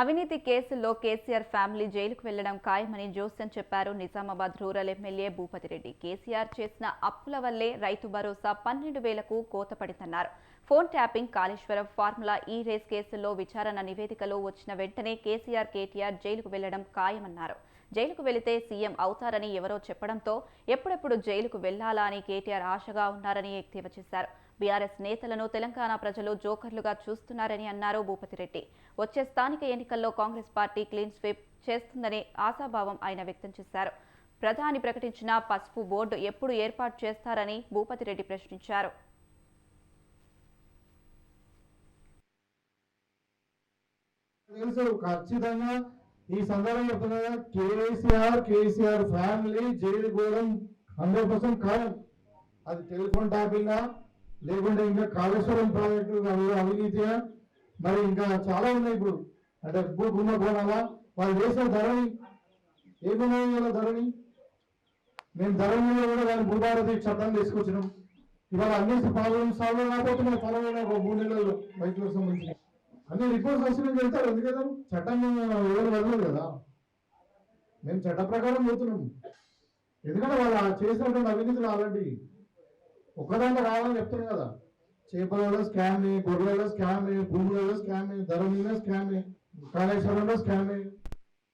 అవినీతి కేసుల్లో కేసీఆర్ ఫ్యామిలీ జైలుకు వెళ్ళడం ఖాయమని జోసెన్ చెప్పారు నిజామాబాద్ రూరల్ ఎమ్మెల్యే భూపతిరెడ్డి. కేసీఆర్ చేసిన అప్పుల వల్లే రైతు భరోసా పన్నెండు వేలకు కోత పడిందన్నారు phone tapping Kaleshwaram formula E race కేసుల్లో విచారణ నివేదికలో వచ్చిన వెంటనే కేసీఆర్ కేటీఆర్ జైలుకు వెళ్ళడం ఖాయమన్నారు. జైలుకు వెళితే సీఎం అవుతారని ఎవరో చెప్పడంతో ఎప్పుడెప్పుడు జైలుకు వెళ్ళాలా అని కేటీఆర్ ఆశగా ఉన్నారని ఎద్దేవా చేశారు. బీఆర్ఎస్ నేతలను తెలంగాణ ప్రజలు జోకర్లుగా చూస్తున్నారని అన్నారు భూపతిరెడ్డి వచ్చే స్థానిక ఎన్నికల్లో కాంగ్రెస్ పార్టీ క్లీన్ స్వీప్ చేస్తుందనే ఆశాభావం ఆయన వ్యక్తం చేశారు. ప్రధాని ప్రకటించిన పసుపు బోర్డు ఎప్పుడు ఏర్పాటు చేస్తారని భూపతిరెడ్డి ప్రశ్నించారు. తెలుసు. ఖచ్చితంగా ఈ సందర్భంగా చెప్తున్నా కేసీఆర్ కేసీఆర్ ఫ్యామిలీ జైలు గోడం హండ్రెడ్ పర్సెంట్ ఖాయం. అది టెలిఫోన్ ట్యాపింగ్ లేకుంటే ఇంకా కాళేశ్వరం ప్రాజెక్టు అవినీతిగా మరి ఇంకా చాలా ఉన్నాయి ఇప్పుడు. అంటే భూ కుంభకోణాలా వాళ్ళు చేసిన ధరని ఏమున్నాయి వాళ్ళ ధరని మేము ధర మీద కూడా దాని భూభారతి చట్టం తీసుకొచ్చినాం. ఇవాళ అన్ని ప్రాబ్లమ్స్ సాల్వ్ కాకపోతున్నాయి ఫలమైన ఒక మూడు నెలల్లో రైతులకు సంబంధించిన అన్ని రిపోర్ట్స్ వచ్చినాక వెళ్తారు ఎందుకంటే చట్టం ఎవరు వదలదు కదా. మేము చట్ట ప్రకారం పోతున్నాం ఎందుకంటే వాళ్ళు చేసినటువంటి అవినీతులు ఆల్రెడీ ఒక్కదాంట్లో రావాలని చెప్తున్నాం కదా. చేపలలో స్కామ్ గొర్రెలలో స్కామ్ భూములలో స్కామ్ ధర మీద స్కామ్ కాళేశ్వరంలో స్కామ్